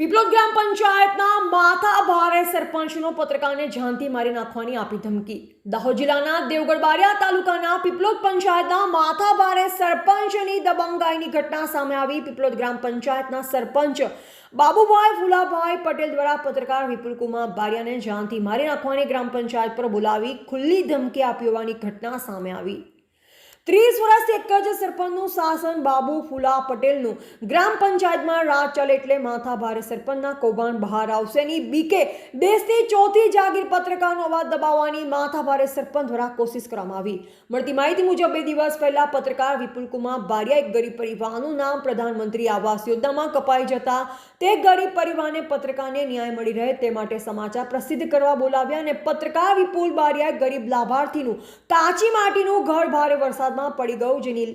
પીપલોદ ગ્રામ પંચાયતના માથા ભારે સરપંચનો પત્રકારને જાનથી મારી નાખવાની આપી ધમકી. દાહોદ જિલ્લાના દેવગઢ બારિયા તાલુકાના પીપલોદ પંચાયતના માથા ભારે સરપંચની દબંગાઈની ઘટના સામે આવી. પીપલોદ ગ્રામ પંચાયતના સરપંચ બાબુભાઈ ફુલાભાઈ પટેલ દ્વારા પત્રકાર વિપુલકુમાર બારિયાને જાનથી મારી નાખવાની ગ્રામ પંચાયત પર બોલાવી ખુલ્લી ધમકી આપી હોવાની ઘટના સામે આવી. ત્રીસ વર્ષથી એક જ સરપંચનું શાસન બાબુ ફુલા પટેલનું. ગ્રામ પંચાયતમાં રાજ ચાલે એટલે માથા ભારે સરપંચના કૌભાંડ બહાર આવશે ની બીકે દેશની ચોથી જાગીર પત્રકારનો અવાજ દબાવવાની માથા ભારે સરપંચ દ્વારા કોશિશ કરવામાં આવી. મળતી માહિતી મુજબ બે દિવસ પહેલા પત્રકાર વિપુલકુમાર બારિયા એક ગરીબ પરિવારનું નામ પ્રધાનમંત્રી આવાસ યોજનામાં કપાઈ જતા તે ગરીબ પરિવારને પત્રકારને ન્યાય મળી રહે તે માટે સમાચાર પ્રસિદ્ધ કરવા બોલાવ્યા અને પત્રકાર વિપુલ બારિયા ગરીબ લાભાર્થીનું કાચી માટીનું ઘર ભારે વરસાદમાં પડી ગયું જેની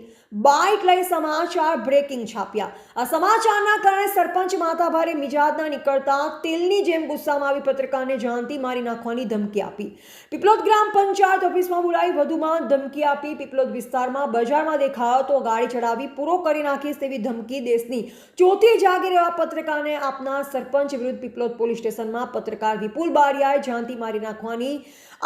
બાઇક લઈ સમાચાર બ્રેકિંગ છાપ્યા. આ સમાચારના કારણે સરપંચ માતાભારે મિજાજના નીકળતા તેલની જેમ ગુસ્સામાં આવી પત્રકારને જાનથી મારી નાખવાની ધમકી આપી. પીપલોદ ગ્રામ પંચાયત ઓફિસમાં બોલાવી વધુમાં ધમકી આપી પીપલોદ વિસ્તારમાં બજારમાં દેખાયો તો ગાડી ચડાવી પૂરો કરી નાખીશ તેવી ધમકી દેશની ચોથી જાગીર એવા પત્રકારને આપનાર સરપંચ વિરુદ્ધ પીપલોદ પોલીસ સ્ટેશનમાં પત્રકાર વિપુલ બારિયાએ જાનથી મારી નાખવાની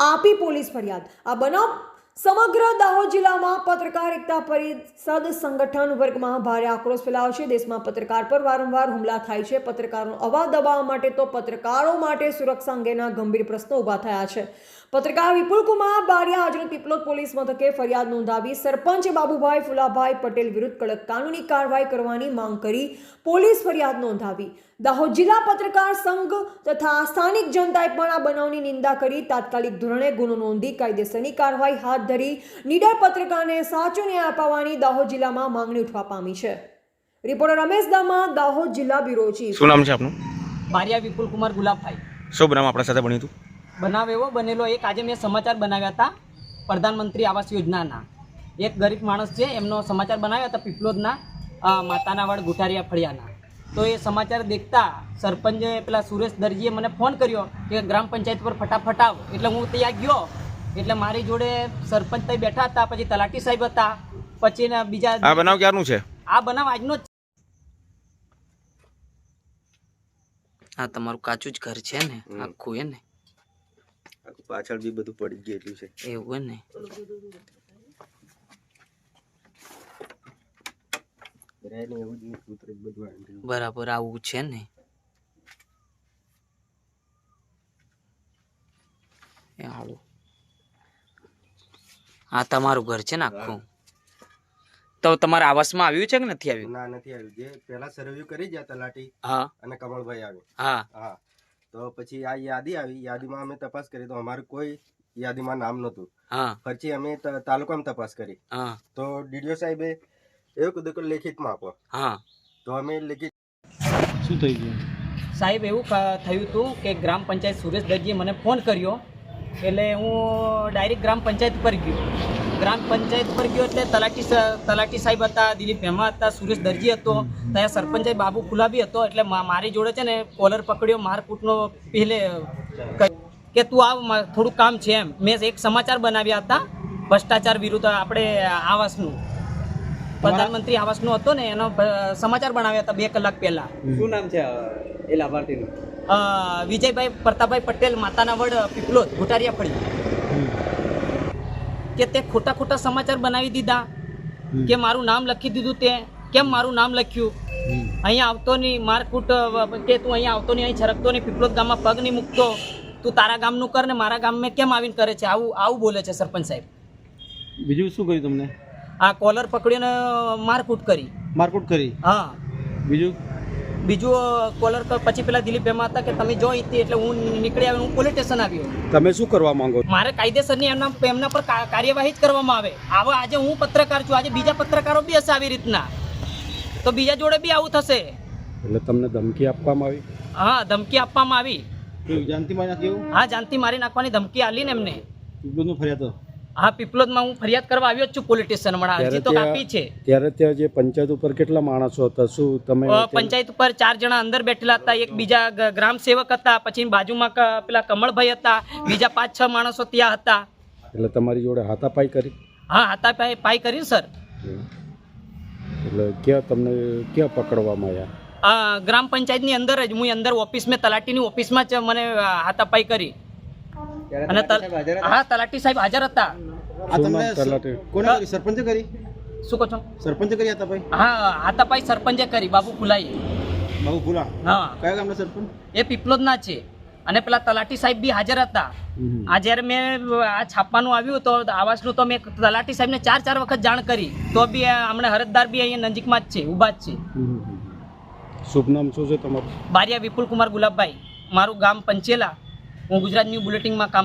આપી પોલીસ ફરિયાદ. આ બનાવ સમગ્ર દાહોદ જિલ્લામાં પત્રકાર એકતા પરિષદ સંગઠન વર્ગમાં ભારે આક્રોશ ફેલાયો છે. દેશમાં પત્રકાર પર વારંવાર હુમલા થાય છે. પત્રકારોનો અવાજ દબાવવા માટે તો પત્રકારો માટે સુરક્ષા અંગેના ગંભીર પ્રશ્નો ઊભા થયા છે. પત્રકાર વિપુલ કુમાર બારિયા આજનો પીપલોદ પોલીસ મથકે ફરિયાદ નોંધાવી સરપંચ બાબુભાઈ ફુલાભાઈ પટેલ વિરુદ્ધ કડક કાનૂની કાર્યવાહી કરવાની માંગ કરી પોલીસ ફરિયાદ નોંધાવી. દાહોદ જિલ્લા પત્રકાર સંઘ તથા સ્થાનિક જનતાએ પણ આ બનાવની નિંદા કરી. તાત્કાલિક ધોરણે ગુનો નોંધી કાયદેસરની કાર્યવાહી હાથ ધરી નીડર પત્રકારને સાચો ન્યાય અપાવવાની દાહોદ જિલ્લામાં માંગણી ઉઠવા પામી છે. રિપોર્ટર રમેશ દામા દાહોદ જિલ્લા બ્યુરો ચીફ. શું નામ છે આપનું? બારિયા વિપુલ કુમાર ગુલાબભાઈ. શું બનાવ આપણા સાથે બન્યું હતું? બનાવ એવો બનેલો એક આજે મેં સમાચાર બનાવ્યા હતા પ્રધાનમંત્રી આવાસ યોજનાના. એક ગરીબ માણસ છે એમનો સમાચાર બનાવ્યા હતા પીપલોદના માતાના વડ ગુટારિયા ફળિયાના. તો એ સમાચાર દેખતા સરપંચે પેલા સુરેશ દરજીએ મને ફોન કર્યો કે ગ્રામ પંચાયત પર ફટાફટ આવ. એટલે હું ત્યાં ગયો. એટલે મારી જોડે સરપંચ ત્યાં બેઠા હતા પછી તલાટી સાહેબ હતા પછી ને બીજા આ બનાવ ક્યારનું છે? આ બનાવ આજનો જ હા તમારું કાચું જ ઘર છે ને? આખું હે ને? પાછળ બી બધું પડી ગયેલું છે. એવું હે ને રહે ને એવું જ નહીં, કૂતરું જ બધું આવી ગયું. બરાબર આવું છે ને? હાલો. તમારું ઘર છે ને આખું? તો તમારા આવાસમાં આવ્યું છે કે નથી આવ્યું? ના નથી આવ્યું. જે પહેલા સર્વે કરી ગયા તલાટી હા. અને કમળભાઈ આવ્યો હા. હા. તો પછી આ યાદી આવી. યાદીમાં અમે તપાસ કરી. તો અમારું કોઈ યાદીમાં નામ નહોતું. હા. પછી અમે તાલુકામાં તપાસ કરી. હા. તો ડીડીઓ સાહેબે એવું કીધું કે લેખિતમાં આપો. હા. તો અમે લેખિત શું થઈ ગયું? સાહેબ એવું થયું હતું કે ગ્રામ પંચાયત સુરેશ દરજીએ મને ફોન કર્યો એટલે હું ડાયરેક્ટ ગ્રામ પંચાયત પર ગયો. ગ્રામ પંચાયત પર ગયો એટલે તલાટી તલાટી સાહેબ હતા દિલીપ હેમા હતા સુરેશ દરજી હતો ત્યાં સરપંચ બાબુ ફુલાબી હતો એટલે મારી જોડે છે ને કોલર પકડ્યો મારકૂટનો પહેલે કે તું આવ થોડું કામ છે એમ. મેં એક સમાચાર બનાવ્યા હતા ભ્રષ્ટાચાર વિરુદ્ધ આપણે આવાસનું. પ્રધાનમંત્રી આવાસનો હતો ને એનો સમાચાર બનાવ્યા હતા બે કલાક પહેલા. શું નામ છે એ લાભાર્થીનું? અ, વિજયભાઈ પ્રતાપભાઈ પટેલ માતાના વડ પીપલોદ ઘોટારિયા ફળી કે તે ખોટા ખોટા સમાચાર બનાવી દીધા કે મારું નામ લખી દીધું તે કેમ મારું નામ લખ્યું? અહીંયા આવતો નહીં મારકૂટ કે તું અહીંયા આવતો નહીં અહીં છરકતો નહીં પીપલોદ ગામમાં પગ નહીં મૂકતો તું તારા ગામનું કર ને મારા ગામમાં કેમ આવીને કરે છે? આવું આવું બોલે છે સરપંચ સાહેબ. બીજું શું કહ્યું તમને? આ કોલર પકડીને મારકૂટ કરી. મારકૂટ કરી? હા. બીજું? બીજું કોલર પછી પેલા દિલીપ એમાં હતા કે તમે જો હતી એટલે હું નીકળી આવ્યો હું પોલીસ સ્ટેશન આવ્યો તમે શું કરવા માંગો મારે કાયદેસરની એમના એમના પર કાર્યવાહી જ કરવામાં આવે. આવા આજે હું પત્રકાર છું આજે બીજા પત્રકારો બી હશે આવી રીતના. તો બીજા જોડે બી આવું થશે. એટલે તમને ધમકી આપવામાં આવી? હા ધમકી આપવામાં આવી. જાનતી મારી નાખી હા જાનથી મારી નાખવાની ધમકી આલી ને એમને બધું ફરિયાદ. હા પીપલોદમાં હું ફરિયાદ કરવા આવ્યો છું પોલીસ સ્ટેશનમાં હજી તો કાપી છે. ત્યારે ત્યાં જે પંચાયત ઉપર કેટલા માણસો હતા? શું તમે પંચાયત ઉપર ચાર જણા અંદર બેઠેલા હતા. એક બીજા ગ્રામ સેવક હતા પછી બાજુમાં પેલા કમળભાઈ હતા બીજા પાંચ છ માણસો ત્યાં હતા. એટલે તમારી જોડે હાથાપાઈ કરી? હા હાથાપાઈ પાય કરી સર. એટલે ક્યાં તમને ક્યાં પકડવામાં આવ્યા? ગ્રામ પંચાયતની અંદર જ. હું અંદર ઓફિસ મેં તલાટીની ઓફિસમાં જ મને હાથાપાઈ કરી. અને હા તલાટી સાહેબ હાજર હતા. કોને કરી સરપંચે કરી? શું કહો છો? સરપંચે કરી હતા ભાઈ હા હાથાપાઈ સરપંચે કરી બાબુ ફુલાઈ બાબુ ફુલા હા. કયા ગામના સરપંચ? એ પીપલોદના છે. અને પેલા તલાટી સાહેબ બી હાજર હતા. આ જ્યારે મેં આ છાપવાનું આવ્યું તો આવાસનું તો મેં તલાટી સાહેબને ચાર ચાર વખત જાણ કરી. તો બી આ હમણાં હરજદાર બી અહીંયા નજીકમાં જ છે ઊભા જ છે. શુભ નામ શું છે તમારું? બારિયા વિપુલ કુમાર ગુલાબભાઈ. મારું ગામ પંચેલા. હું ગુજરાત ન્યૂ બુલેટિનમાં કામ